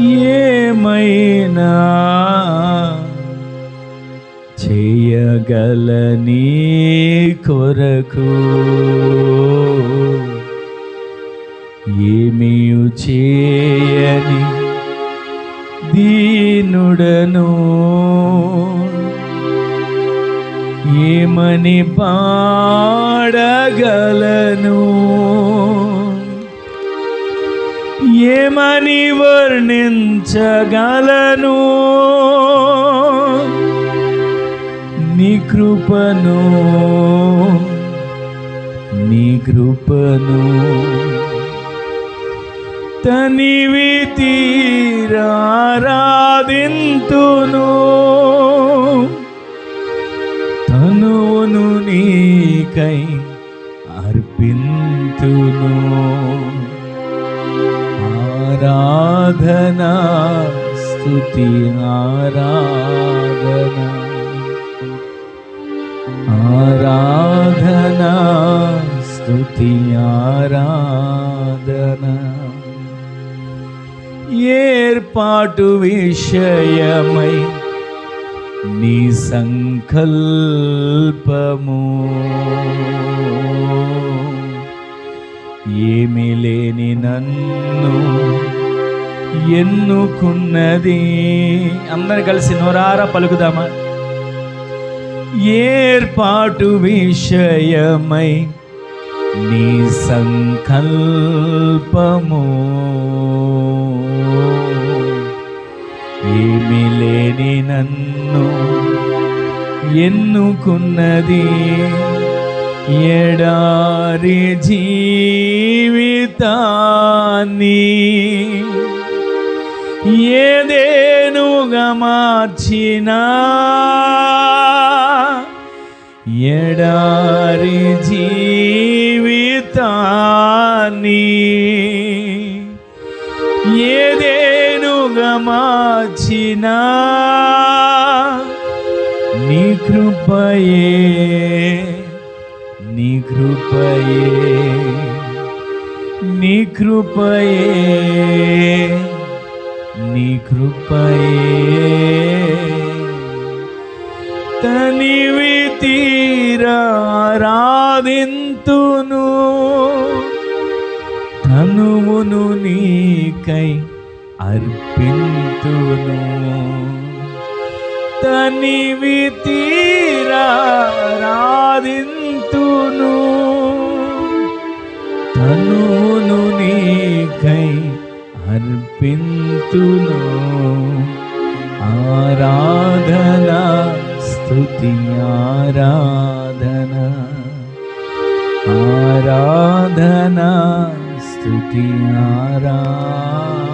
ఏమైనా చేయగలని కొరకు? ఏమీ చేయని దీనుడను? ఏమని పాడగలను? ప్రేమని వర్ణించగలను. నీ కృపను నీ కృపను తనివి తీరారాధింతును. తనువును నీకై అర్పింతును. ఆరాధన స్తుతి ఆరాధన. ఆరాధన స్తుతి ఆరాధన. ఏర్పాటు విషయమై నీ సంకల్పము. ఏమి లేని నన్ను ఎన్నుకున్నది? అందరు కలిసి నోరారా పలుకుదామా? ఏర్పాటు విషయమై నీ సంకల్పము. ఏమి లేని నన్ను ఎన్నుకున్నది? ఎడారి జీవితాన్ని ఏదేనుగా మార్చినా? ఎడారి జీవితాన్ని ఏదేనుగా మార్చినా? నీ కృపయే కృపయే నీ కృపయే నీ కృపయే. తనివి తీరారాధింతును తనువును నీకై అర్పింతును. తనివి తీరారాధింతును తనును నీకై అర్పింతును. ఆరాధన స్థుతి ఆరాధన. ఆరాధన స్థుతి ఆరాధన